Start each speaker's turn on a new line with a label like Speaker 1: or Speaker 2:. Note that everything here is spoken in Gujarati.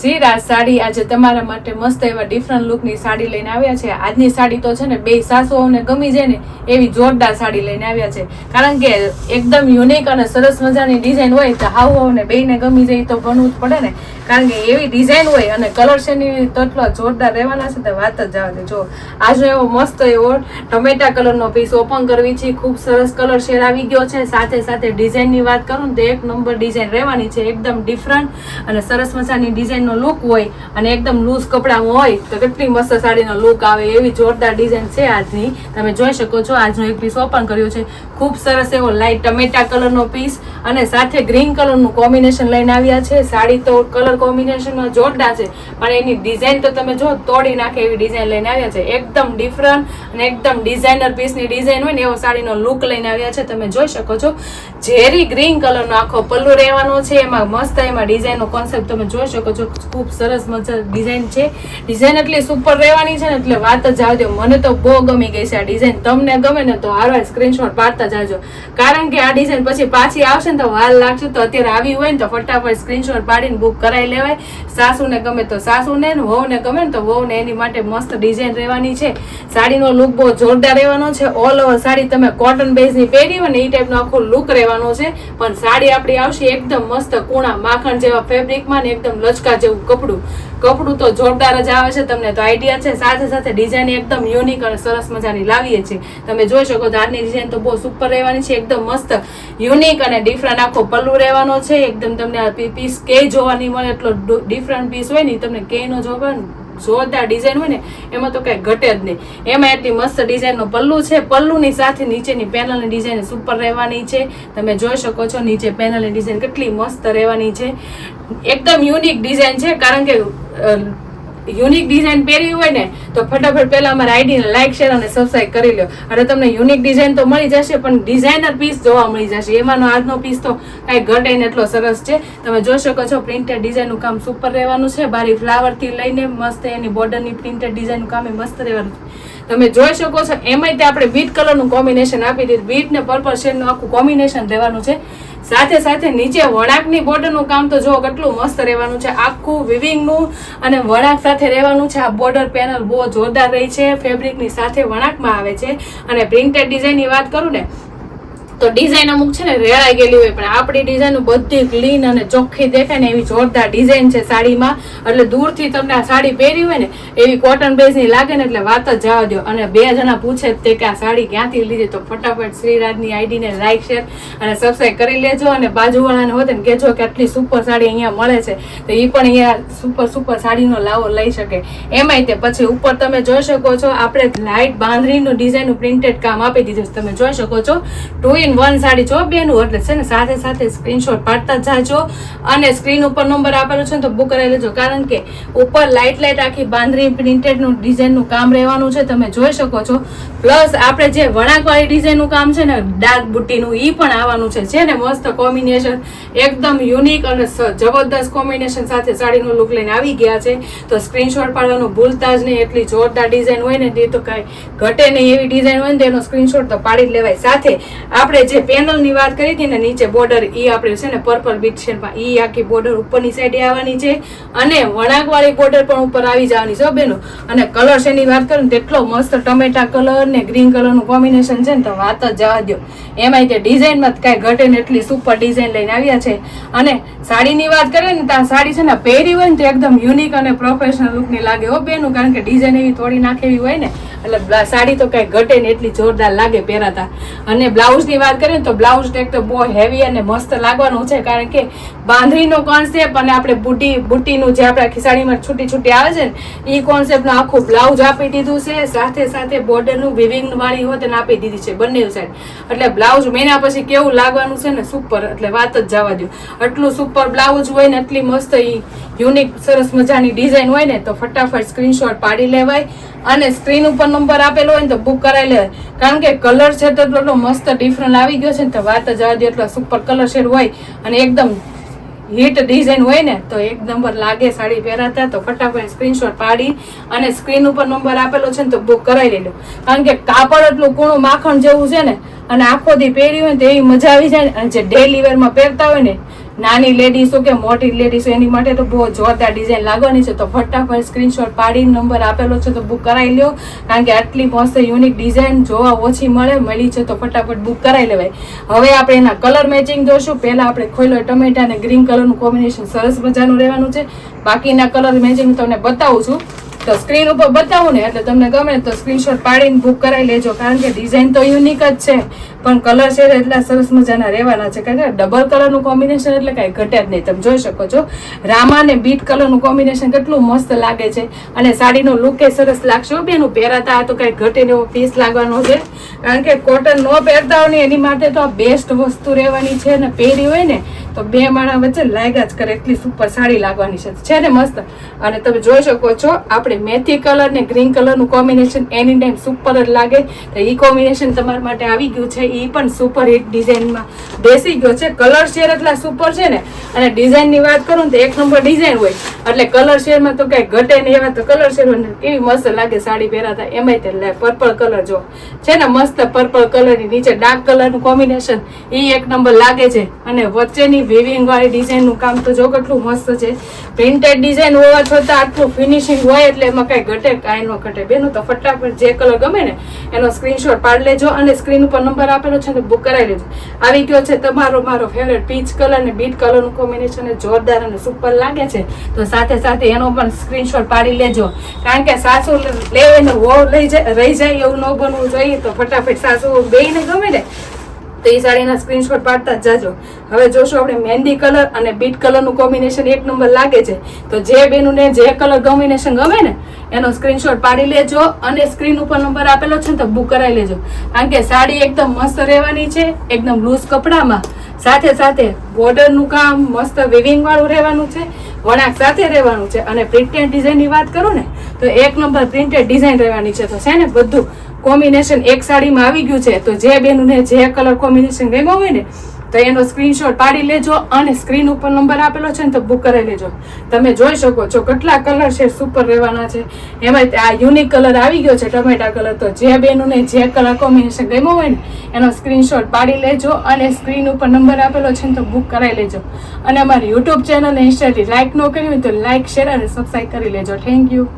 Speaker 1: શ્રીરાજ સાડી આજે તમારા માટે મસ્ત એવા ડિફરન્ટ લુકની સાડી લઈને આવ્યા છે. આજની સાડી તો છે ને બે સાસુઓને ગમી જાય ને એવી જોરદાર સાડી લઈને આવ્યા છે. કારણ કે એકદમ યુનિક અને સરસ મજાની ડિઝાઇન હોય તો હાવ હાવને બેને ગમી જાય તો ભણવું જ પડે ને. કારણ કે એવી ડિઝાઇન હોય અને કલર શેની તટલો જોરદાર રહેવાના છે તો વાત જ જવા દે. જો, આજનો એવો મસ્ત એવો ટમેટા કલરનો પીસ ઓપન કરવી છે. ખૂબ સરસ કલર શેર આવી ગયો છે. સાથે સાથે ડિઝાઇનની વાત કરું ને તો એક નંબર ડિઝાઇન રહેવાની છે. એકદમ ડિફરન્ટ અને સરસ મજાની ડિઝાઇનનો લુક હોય અને એકદમ લૂઝ કપડાં હોય, તો કેટલી મસ્ત સાડીનો લુક આવે એવી જોરદાર ડિઝાઇન છે આજની. તમે જોઈ શકો છો, આજનો એક પીસ ઓપન કર્યો છે. ખૂબ સરસ એવો લાઇટ ટમેટા કલરનો પીસ અને સાથે ગ્રીન કલરનું કોમ્બિનેશન લઈને આવ્યા છે. સાડી તો કલર કોમ્બિનેશનમાં જોરદાર છે, પણ એની ડિઝાઇન તો તમે જો તોડી નાખે એવી ડિઝાઇન લઈને આવ્યા છે. એકદમ ડિફરન્ટ અને એકદમ ડિઝાઇનર પીસની ડિઝાઇન હોય ને એવો સાડીનો લુક લઈને આવ્યા છે. તમે જોઈ શકો છો. ઝેરી ગ્રીન કલરનો આખો પલ્લુ રહેવાનો છે. એમાં મસ્ત એમાં ડિઝાઇનનો કોન્સેપ્ટ તમે જોઈ શકો છો. ખૂબ સરસ મજા ડિઝાઇન છે. ડિઝાઇન એટલી સુપર રહેવાની છે ને, એટલે વાત જ આવજો મને તો બહુ ગમી ગઈ છે આ ડિઝાઇન. તમને ગમે ને તો હારવાર સ્ક્રીનશોટ પાડતા જાજો. કારણ કે આ ડિઝાઇન પછી પાછી આવશે ને તો વાર લાગશે. તો અત્યારે આવી હોય ને તો ફટાફટ સ્ક્રીનશોટ પાડીને બુક કરાવી લેવાય. સાસુને ગમે તો સાસુને ને વહુને ગમે ને તો વહુને એની માટે મસ્ત ડિઝાઇન રહેવાની છે. સાડીનો લુક બહુ જોરદાર રહેવાનો છે. ઓલ ઓવર સાડી તમે કોટન બેઝની પહેરી હોય ને એ ટાઈપનો આખો લુક રહેવાનો છે. પણ સાડી આપણી આવશે એકદમ મસ્ત કૂણા માખણ જેવા ફેબ્રિકમાં ને એકદમ લચકા જેવું કપડું. કપડું તો જોરદાર જ આવે છે. તમને તો આઈડિયા છે. સાથે સાથે ડિઝાઇન એકદમ યુનિક અને સરસ મજાની લાવીએ છીએ. તમે જોઈ શકો તો આજની ડિઝાઇન તો બહુ સુપર રહેવાની છે. એકદમ મસ્ત યુનિક અને ડિફરન્ટ આખો પલ્લુ રહેવાનો છે. એકદમ તમને પીસ કે જોવાની મળે એટલો ડિફરન્ટ પીસ હોય ને તમને કે નો જોવા જોરદાર ડિઝાઇન હોય ને, એમાં તો કાંઈ ઘટે જ નહીં. એમાં એટલી મસ્ત ડિઝાઇનનું પલ્લું છે. પલ્લુની સાથે નીચેની પેનલની ડિઝાઇન સુપર રહેવાની છે. તમે જોઈ શકો છો નીચે પેનલની ડિઝાઇન કેટલી મસ્ત રહેવાની છે. એકદમ યુનિક ડિઝાઇન છે, કારણ કે યુનિક ડિઝાઇન પહેરી હોય ને, તો ફટાફટ પહેલાં અમારા આઈડીને લાઇક શેર અને સબસ્ક્રાઈબ કરી લો અને તમને યુનિક ડિઝાઇન તો મળી જશે, પણ ડિઝાઇનર પીસ જોવા મળી જશે. એમાંનો આજનો પીસ તો કાંઈ ઘટે ને એટલો સરસ છે. તમે જોઈ શકો છો પ્રિન્ટેડ ડિઝાઇનનું કામ સુપર રહેવાનું છે. બારી ફ્લાવરથી લઈને મસ્ત એની બોર્ડરની પ્રિન્ટેડ ડિઝાઇનનું કામ એ મસ્ત રહેવાનું છે. તમે જોઈ શકો છો, એમાંય તે આપણે બીટ કલરનું કોમ્બિનેશન આપી દીધું. બીટ ને પર્પલ શેડનું આખું કોમ્બિનેશન રહેવાનું છે. સાથે સાથે નીચે વળાંકની બોર્ડરનું કામ તો જો કેટલું મસ્ત રહેવાનું છે. આખું વિવિંગનું અને વળાંક સાથે રહેવાનું છે. આ બોર્ડર પેનલ બહુ જોરદાર રહી છે. ફેબ્રિકની સાથે વળાંકમાં આવે છે. અને પ્રિન્ટેડ ડિઝાઇનની વાત કરું ને તો ડિઝાઇન અમુક છે ને રેળાઈ ગયેલી હોય, પણ આપણી ડિઝાઇન બધી ક્લીન અને ચોખ્ખી દેખાય ને એવી જોરદાર ડિઝાઇન છે સાડીમાં. એટલે દૂરથી તમને આ સાડી પહેરી હોય ને, એવી કોટન બેઝની લાગે ને એટલે વાત જ જવા દો અને બે જણા પૂછે તે કે આ સાડી ક્યાંથી લીધી, તો ફટાફટ શ્રીરાજની આઈડીને લાઈક શેર અને સબસ્ક્રાઈબ કરી લેજો. અને બાજુવાળાને હોત ને કહેજો કે આટલી સુપર સાડી અહીંયા મળે છે, તો એ પણ અહીંયા સુપર સુપર સાડીનો લાવો લઈ શકે. એમાંય તે પછી ઉપર તમે જોઈ શકો છો, આપણે લાઇટ બાંધણીનું ડિઝાઇનનું પ્રિન્ટેડ કામ આપી દીધું તમે જોઈ શકો છો ટુ ઇન વન સાડી છો બેનું એટલે છે ને સાથે સાથે સ્ક્રીનશોટ પાડતા જાજો. અને સ્ક્રીન ઉપર નંબર આપેલો છે ને તો બુક કરાવી લેજો. કારણ કે ઉપર લાઇટ લાઇટ આખી બાંધણી પ્રિન્ટેડનું ડિઝાઇનનું કામ રહેવાનું છે. તમે જોઈ શકો છો. પ્લસ આપણે જે વળાંકવાળી ડિઝાઇનનું કામ છે ને, ડાર્ક બુટ્ટીનું એ પણ આવવાનું છે. છે ને મસ્ત કોમ્બિનેશન એકદમ યુનિક અને જબરદસ્ત કોમ્બિનેશન સાથે સાડીનો લુક લઈને આવી ગયા છે. તો સ્ક્રીનશોટ પાડવાનું ભૂલતા જ નહીં. એટલી જોરદાર ડિઝાઇન હોય ને, તે તો કાંઈ ઘટે નહીં એવી ડિઝાઇન હોય ને તેનો સ્ક્રીનશોટ તો પાડી જ લેવાય. સાથે આપણે જે પેનલની વાત કરી હતી ને નીચે બોર્ડર ઈ આપણે છે ને પર્પલ બીટ શેડમાં ઈ આખી બોર્ડર ઉપરની સાઈડે આવવાની છે. અને વળાંકવાળી બોર્ડર પણ ઉપર આવી જવાની છે બેનો. અને કલર શેની વાત કરું ને એટલો મસ્ત ટમેટા કલર ને ગ્રીન કલરનું કોમ્બિનેશન છે ને તો વાત જ જવા દો એમાંય તે ડિઝાઇનમાં કાંઈ ઘટે ને એટલી સુપર ડિઝાઇન લઈને આવ્યા છે. અને સાડીની વાત કરીએ ને તો આ સાડી છે ને પહેરી હોય ને તો એકદમ યુનિક અને પ્રોફેશનલ લુકની લાગે હો બેનું, કારણ કે ડિઝાઇન એવી થોડી નાખેલી હોય ને. એટલે સાડી તો કાંઈ ઘટે ને એટલી જોરદાર લાગે પહેરાતા. અને બ્લાઉઝની વાત કરીએ તો બ્લાઉઝ ટેક તો બહુ હેવી અને મસ્ત લાગવાનું છે કારણ કે બાંધણીનો કોન્સેપ્ટ અને આપણે બુટી, બુટીનું જે આપણે ખિસાડીમાં છૂટી છૂટી આવે છે ને એ કોન્સેપ્ટનું આખું બ્લાઉઝ આપી દીધું છે. સાથે સાથે બોર્ડરનું વિવિંગ વાળી હોય તેને આપી દીધી છે બંને સાઈડ એટલે બ્લાઉઝ મહિના પછી કેવું લાગવાનું છે ને સુપર એટલે વાત જ જવા દો આટલું સુપર બ્લાઉઝ હોય ને એટલી મસ્ત એ યુનિક સરસ મજાની ડિઝાઇન હોય ને, તો ફટાફટ સ્ક્રીનશોટ પાડી લેવાય. અને સ્ક્રીન ઉપર નંબર આપેલો હોય ને, તો બુક કરાવી લેવાય. કારણ કે કલર છે તો એટલો મસ્ત ડિફરન્ટ આવી ગયો છે ને, તો વાત જ જવા દો એટલો સુપર કલર શેડ હોય અને એકદમ હિટ ડિઝાઇન હોય ને, તો એક નંબર લાગે સાડી પહેરાતા તો ફટાફટ સ્ક્રીનશોટ પાડી અને સ્ક્રીન ઉપર નંબર આપેલો છે ને, તો બુક કરાવી લેજો. કારણ કે કાપડ એટલું કૂણું માખણ જેવું છે ને, અને આખો દી પહેર્યું હોય ને, તો એવી મજા આવી જાય ને, અને જે ડેલી વેરમાં પહેરતા હોય ને નાની લેડીઝો કે મોટી લેડીઝો એની માટે તો બહુ જોરદાર ડિઝાઇન લાગવાની છે. તો ફટાફટ સ્ક્રીનશોટ પાડીને નંબર આપેલો છે, તો બુક કરાવી લ્યો. કારણ કે આટલી મસ્ત યુનિક ડિઝાઇન જોવા ઓછી મળે, મળી છે, તો ફટાફટ બુક કરાવી લેવાય. હવે આપણે એના કલર મેચિંગ જોશું. પહેલાં આપણે ખોલો ટમેટા અને ગ્રીન કલરનું કોમ્બિનેશન સરસ મજાનું રહેવાનું છે. બાકીના કલર મેચિંગ તમને બતાવું છું. તો સ્ક્રીન ઉપર બતાવું ને એટલે તમને ગમે તો સ્ક્રીનશોટ પાડીને બુક કરાવી લેજો. કારણ કે ડિઝાઇન તો યુનિક જ છે. પણ કલર છે એટલા સરસ મજાના રહેવાના છે. કારણ કે ડબલ કલરનું કોમ્બિનેશન એટલે કાંઈ ઘટે જ નહીં. તમે જોઈ શકો છો. રામા અને બીટ કલરનું કોમ્બિનેશન કેટલું મસ્ત લાગે છે. અને સાડીનો લુક એ સરસ લાગશે. બેનું પહેરાતા આ તો કાંઈ ઘટે એવો પીસ લાગવાનો છે. કારણ કે કોટન ન પહેરતા હોય ને એની માટે તો આ બેસ્ટ વસ્તુ રહેવાની છે. અને પહેરી હોય ને તો બે માણા વચ્ચે લાગ્યા જ કરે, એટલી સુપર સાડી લાગવાની છે. છે ને મસ્ત? અને તમે જોઈ શકો છો, આપણે મેથી કલર ને ગ્રીન કલરનું કોમ્બિનેશન એની ટાઈમ સુપર જ લાગે. તો એ કોમ્બિનેશન તમારા માટે આવી ગયું છે એ પણ સુપર હિટ ડિઝાઇનમાં બેસી ગયો છે. કલર શેર એટલા સુપર છે ને, અને ડિઝાઇનની વાત કરું તો એક નંબર ડિઝાઇન હોય. એટલે કલર શેરમાં તો કાંઈ ઘટે નહીં એવા, તો કલર શેર કેવી મસ્ત લાગે સાડી પહેરાતા એમાંય તે પર્પલ કલર જો. છે ને મસ્ત પર્પલ કલરની નીચે ડાર્ક કલરનું કોમ્બિનેશન એ એક નંબર લાગે છે. અને વચ્ચેની વેવિંગ વાળી ડિઝાઇનનું કામ તો જો કેટલું મસ્ત છે. પ્રિન્ટેડ ડિઝાઇન હોવા છતાં આટલું ફિનિશિંગ હોય એટલે એમાં કઈ ઘટે, કાંઈ ન ઘટે. બેનું તો ફટાફટ જે કલર ગમે ને, એનો સ્ક્રીનશોટ પાડી લેજો અને સ્ક્રીન ઉપર નંબર આપેલો છે ને બુક કરાવી લેજો. આવી ગયો છે તમારો મારો ફેવરેટ પીચ કલર અને બીટ કલરનું કોમ્બિનેશન જોરદાર અને સુપર લાગે છે. તો સાથે સાથે એનો પણ સ્ક્રીનશોટ પાડી લેજો. કારણ કે સાસુ લે ને વહુ લઈ જાય રહી જાય એવું ન બનવું જોઈએ તો ફટાફટ સાસુ બેયને ગમે ને તો એ સાડીના સ્ક્રીનશોટ પાડતા જાજો. હવે જોશું આપણે મહેંદી કલર અને બીટ કલરનું કોમ્બિનેશન એક નંબર લાગે છે. તો જે બેનુંને જે કલર કોમ્બિનેશન ગમે ને, એનો સ્ક્રીનશોટ પાડી લેજો અને સ્ક્રીન ઉપર નંબર આપેલો છે ને તો બુક કરાવી લેજો. કારણ કે સાડી એકદમ મસ્ત રહેવાની છે, એકદમ લૂઝ કપડામાં. સાથે સાથે બોર્ડરનું કામ મસ્ત વિવિંગવાળું રહેવાનું છે. વણાક સાથે રહેવાનું છે અને પ્રિન્ટેડ ડિઝાઇનની વાત કરું ને, તો એક નંબર પ્રિન્ટેડ ડિઝાઇન રહેવાની છે. તો છે ને બધું કોમ્બિનેશન એક સાડીમાં આવી ગયું છે. તો જે બેનને જે કલર કોમ્બિનેશન ગમ્યો હોય ને તો એનો સ્ક્રીનશોટ પાડી લેજો અને સ્ક્રીન ઉપર નંબર આપેલો છે ને તો બુક કરાવી લેજો. તમે જોઈ શકો છો કેટલા કલર છે સુપર રહેવાના છે. એમાં આ યુનિક કલર આવી ગયો છે ટમેટા કલર તો જે બેનોને જે કલર કોમ્બિનેશન ગમ્યો હોય ને, એનો સ્ક્રીનશોટ પાડી લેજો અને સ્ક્રીન ઉપર નંબર આપેલો છે ને તો બુક કરાવી લેજો. અને અમારી યુટ્યુબ ચેનલ ઇન્સ્ટાથી લાઇક ન કરી હોય તો લાઇક શેર અને સબસ્ક્રાઈબ કરી લેજો. Thank you